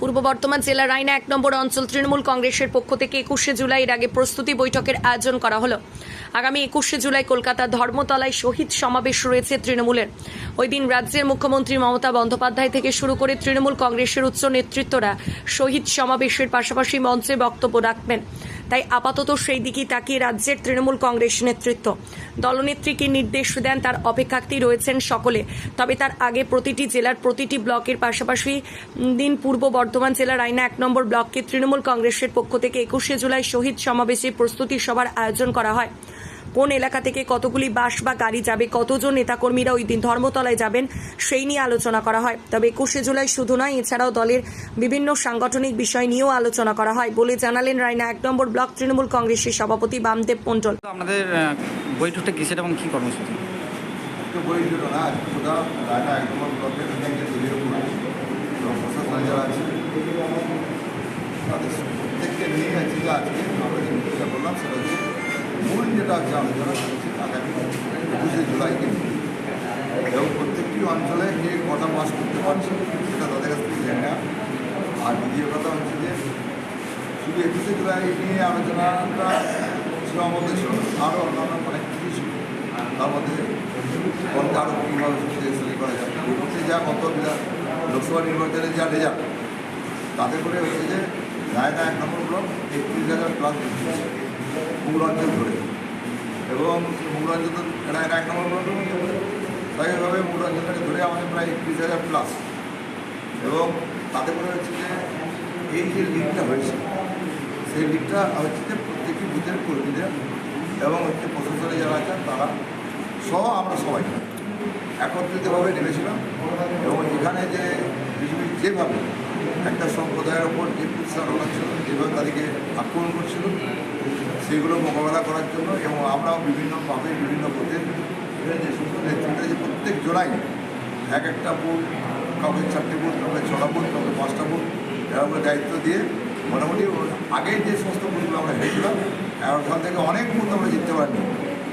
পূর্ব বর্তমান জেলার রায়না এক নম্বর অঞ্চল তৃণমূল কংগ্রেসের পক্ষ থেকে একুশে জুলাই এর আগে প্রস্তুতি বৈঠকের আয়োজন করা হল। আগামী একুশে জুলাই কলকাতা ধর্মতলায় শহীদ সমাবেশ রয়েছে তৃণমূলের। ওই দিন রাজ্যের মুখ্যমন্ত্রী মমতা বন্দ্যোপাধ্যায় থেকে শুরু করে তৃণমূল কংগ্রেসের উচ্চ নেতৃত্বরা শহীদ সমাবেশের পাশাপাশি মঞ্চে বক্তব্য রাখবেন। তাই আপাতত সেই দিকেই তাকিয়ে রাজ্যের তৃণমূল কংগ্রেস নেতৃত্ব। দলনেত্রীকে নির্দেশ দেন তার অপেক্ষাতেই রয়েছেন সকলে। তবে তার আগে প্রতিটি জেলার প্রতিটি ব্লকের পাশাপাশি দিন পূর্ব বর্ধমান জেলার আইনা এক নম্বর ব্লককে তৃণমূল কংগ্রেসের পক্ষ থেকে একুশে জুলাই শহীদ সমাবেশে প্রস্তুতি সভার আয়োজন করা হয়। কোন এলাকা থেকে কতগুলি বাস বা গাড়ি যাবে কতজন নেতাকর্মীরা ওই দিন ধর্মতলায় যাবেন সেই নিয়ে আলোচনা করা হয়। তবে একুশে জুলাই শুধু নয় এছাড়াও দলের বিভিন্ন সাংগঠনিক বিষয় নিয়েও আলোচনা করা হয় বলে জানালেন রায়না। এক নম্বর ব্লক তৃণমূল কংগ্রেসের সভাপতি বামদেব আপনাদের আহ, বৈঠকটা কিসের এবং কী কর্মসূচি? তাদের প্রত্যেককে নিয়ে আজকে আমরা যে মিটিংটা করলাম সেটা হচ্ছে মূল যেটা আছে আলোচনা হচ্ছে আগামী একুশে জুলাইকে। এবং প্রত্যেকটি অঞ্চলে কে কটা পাস করতে পারছে সেটা তাদের কাছ থেকে জেনে। আর দ্বিতীয় কথা হচ্ছে যে, শুধু একুশে জুলাই নিয়ে আলোচনাটা আমাদের ছিল আরও অন্যান্য অনেক কিছু ছিল তার মধ্যে কোনটা আরও কীভাবে শক্তিশালী করা যায় এই যা বিধান লোকসভা নির্বাচনের যা রেজাল্ট তাতে করে হচ্ছে যে রায়না এক নম্বর ব্লক একত্রিশ হাজার প্লাস অঞ্চল ধরে এবং মুগরাঞ্চল তো রায়না এক নম্বর তাই এভাবে মুগরাঞ্চলটাকে ধরে আমাদের প্রায় একত্রিশ হাজার প্লাস এবং তাতে করে হচ্ছে যে এই যে লিগটা হয়েছে, সেই লিগটা হচ্ছে যে প্রত্যেকটি বুথের কর্মীদের এবং হচ্ছে প্রশাসনে যারা আছেন তারা সহ আমরা সবাই একত্রিতভাবে নেমেছিলাম। এবং এখানে যে বিজেপি যেভাবে একটা সম্প্রদায়ের ওপর যে কুৎসার ছিল যেভাবে তাদেরকে আক্রমণ করছিল সেগুলো মোকাবেলা করার জন্য এবং আমরাও বিভিন্নভাবে বিভিন্ন বুথের যে সমস্ত নেতৃত্বে যে প্রত্যেক জোড়াই এক একটা বুথ, কাউকে চারটে বুথ, কাউকে ছটা বুথ, কাউকে পাঁচটা বুথ এরকম দায়িত্ব দিয়ে মোটামুটি আগে যে সমস্ত বুথগুলো আমরা হেরেছিলাম এগারো সাল থেকে অনেক বুথ আমরা জিততে পারিনি।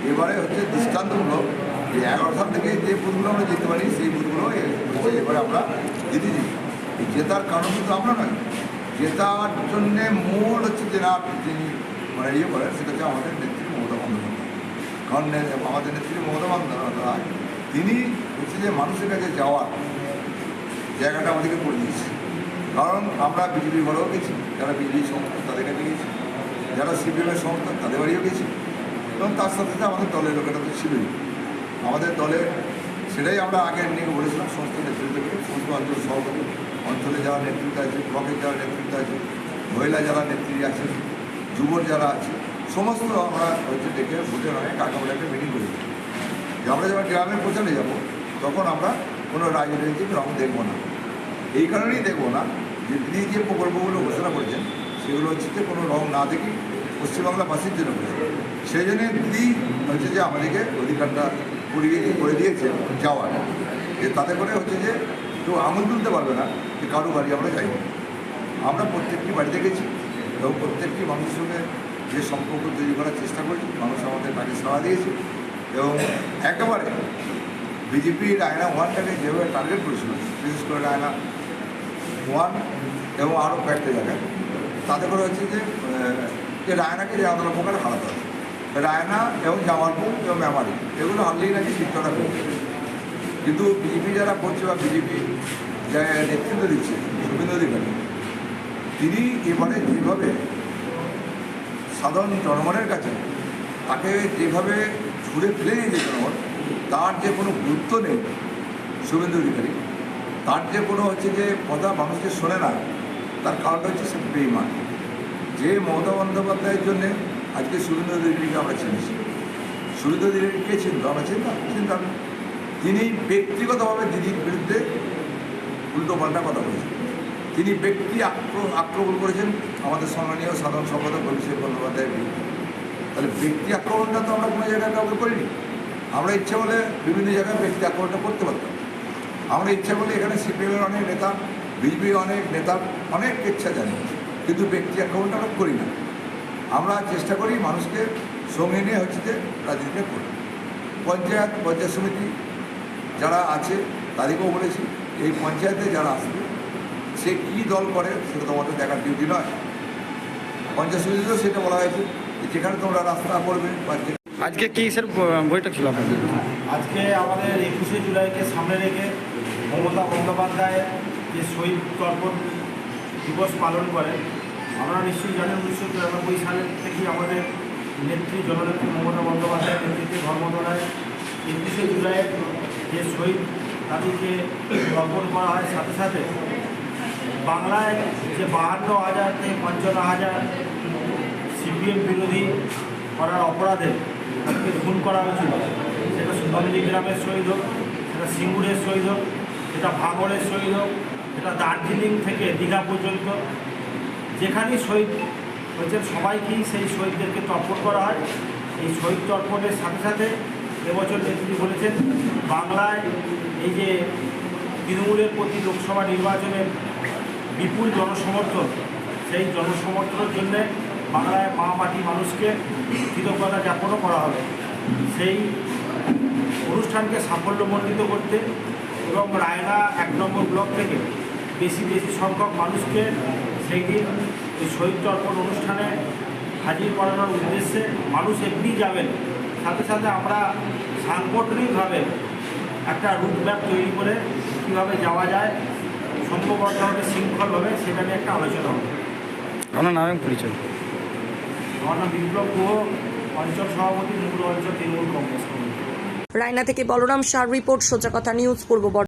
এবারে হচ্ছে দৃষ্টান্তমূলক যে এগারো সাল থেকে যে বুথগুলো আমরা জিততে পারি সেই বুথগুলো হচ্ছে এবারে আমরা জিতেছি এই জেতার কারণ কিন্তু আমরা নয়, জেতার জন্যে মূল হচ্ছে না যিনি মানে ইয়ে সেটা হচ্ছে আমাদের নেত্রী মমতা বন্দ্যোপাধ্যায়। কারণ আমাদের নেত্রী মমতা বন্দ্যোপাধ্যায়, তিনি হচ্ছে যে মানুষের কাছে যাওয়ার জায়গাটা আমাদেরকে করে দিয়েছে। কারণ আমরা বিজেপি ঘরেও গেছি, যারা বিজেপি সংস্থা তাদের কাছে গেছি, যারা সিপিএমের সংস্থা তাদের বাড়িও গেছি। এবং তার সাথে সাথে আমাদের দলের লোকেরা তো ছিলই। আমাদের দলের সেটাই আমরা আগে নিয়ে বলেছিলাম, সমস্ত নেতৃত্বকে সমস্ত অঞ্চল সভাপতি, অঞ্চলে যারা নেতৃত্ব আছে, ব্লকের যারা নেতৃত্ব আছে, মহিলা যারা নেত্রী আছে যুবর যারা আছে সমস্ত আমরা হচ্ছে ডেকে ভোটের আগে আমরা একটা মিটিং করেছি যে আমরা যখন গ্রামের প্রচারে যাব, তখন আমরা কোনো রাজনৈতিক রং দেখব না। এই কারণেই দেখব না যে তিনি যে প্রকল্পগুলো ঘোষণা করেছেন, সেগুলো হচ্ছে যে কোনো রং না দেখি পশ্চিমবাংলাবাসীর জন্য করেছেন। সেই জন্যে দিদি হচ্ছে যে আমাদেরকে অধিকারটা করিয়ে করে দিয়েছে যাওয়ার। যে তাতে করে হচ্ছে যে কেউ আঙুল তুলতে পারবে না যে কারও বাড়ি আমরা যাই আমরা প্রত্যেকটি বাড়িতে গেছি। এবং প্রত্যেকটি মানুষের সঙ্গে যে সম্পর্ক তৈরি করার চেষ্টা করেছি, মানুষ আমাদের ডাকে সাড়া দিয়েছে এবং একেবারে বিজেপি রায়না ওয়ানটাকে যেভাবে টার্গেট করেছিল, বিশেষ করে রায়না ওয়ান এবং আরও কয়েকটা জায়গায়, তাতে করে হচ্ছে যে যে রায়নাকে যে আন্দোলন প্রকার হারাতে হবে রায়না এবং জামালপুর এবং মেমারি, এগুলো হারলেই নাকি শিক্ষাটা করবে। কিন্তু বিজেপি যারা করছে বা বিজেপি যা নেতৃত্ব দিচ্ছে শুভেন্দু অধিকারী তিনি এবারে যেভাবে সাধারণ জনগণের কাছে তাকে যেভাবে ছুঁড়ে ফেলে দিয়েছে জনগণ, তার যে কোনো গুরুত্ব নেই শুভেন্দু অধিকারী। তার যে কোনো হচ্ছে যে কথা মানুষকে শোনে না, তার কারণটা হচ্ছে সে বেইমান যে মমতা বন্দ্যোপাধ্যায়ের জন্যে আজকে শুভেন্দু অধিকারীকে আমরা চিনেছি। শুভেন্দু অধিকারীকে চিনতো আমরা চিনতাম চিনতাম তিনি ব্যক্তিগতভাবে দিদির বিরুদ্ধে উল্টো পাল্টা কথা বলেছেন। তিনি ব্যক্তি আক্র- আক্রমণ করেছেন। আমাদের সম্মানীয় সাধারণ সম্পাদক অভিষেক বন্দ্যোপাধ্যায়ের বিরুদ্ধে। তাহলে ব্যক্তি আক্রমণটা তো আমরা কোনো জায়গায় কাউকে করিনি। আমরা ইচ্ছে বলে বিভিন্ন জায়গায় ব্যক্তি আক্রমণটা করতে পারতাম। আমরা ইচ্ছা করলে এখানে সিপিএমের অনেক নেতা বিজেপির অনেক নেতা, অনেক ইচ্ছা জানি। কিন্তু ব্যক্তি আক্রমণটা আমরা করি না। আমরা চেষ্টা করি মানুষকে সঙ্গে নিয়ে হচ্ছে যে রাজনীতিটা করি পঞ্চায়েত পঞ্চায়েত সমিতি যারা আছে, তাদেরকেও বলেছি, এই পঞ্চায়েতে যারা আসবে সে কী দল করে সেটা তোমাদের দেখার ডিউটি নয়। পঞ্চায়েত সমিতিতেও সেটা বলা হয়েছে যে যেখানে তোমরা রাস্তা করবে বা আজকে কিসের ব- বৈঠক ছিল আপনাদের? আজকে আমাদের একুশে জুলাইকে সামনে রেখে মমতা বন্দ্যোপাধ্যায় যে শহীদ তর্পণ দিবস পালন করে আমরা নিশ্চয়ই জানেন উনিশশো চুরানব্বই সালের থেকেই আমাদের নেত্রী জননেত্রী মমতা বন্দ্যোপাধ্যায়ের নেতৃত্বে ধর্মতলায় একুশে জুলাইয়ের যে শহীদ তাদেরকে তর্পণ করা হয় সাথে সাথে বাংলায় যে বাহান্ন হাজার থেকে পঞ্চান্ন হাজার সিপিএম বিরোধী করার অপরাধে তাদেরকে খুন করা হয়েছিল। সেটা সুন্দরী গ্রামের শহীদ হোক, সেটা সিঙ্গুরের শহীদ হোক, সেটা ভাঙড়ের শহীদ হোক, সেটা দার্জিলিং থেকে দীঘা পর্যন্ত যেখানেই শহীদ হয়েছেন সবাইকেই সেই শহীদদেরকে তর্পণ করা হয়। এই শহীদ তর্পণের সাথে সাথে এবছর নেত্রী বলেছেন, বাংলায় এই যে তৃণমূলের প্রতি লোকসভা নির্বাচনে বিপুল জনসমর্থন। সেই জনসমর্থনের জন্যে বাংলায় মা মাটি মানুষকে কৃতজ্ঞতা জ্ঞাপনও করা হবে। সেই অনুষ্ঠানকে সাফল্যমণ্ডিত করতে এবং রায়না এক নম্বর ব্লক থেকে বেশি বেশি সংখ্যক মানুষকে সেই দিন এই শহীদ তর্পণ অনুষ্ঠানে হাজির করানোর উদ্দেশ্যে মানুষ এমনি যাবেন। সাথে সাথে আমরা সাংগঠনিকভাবে একটা রুটম্যাপ তৈরি করে কীভাবে যাওয়া যায় শৃঙ্খলভাবে সেটা নিয়ে একটা আলোচনা হবে। আপনার নাম পরিচয়। আমার নাম বিপ্লব গুহ অঞ্চল সভাপতি অঞ্চল তৃণমূল কংগ্রেস রায়না থেকে বলরাম সার রিপোর্ট সোজা কথা নিউজ পূর্ব।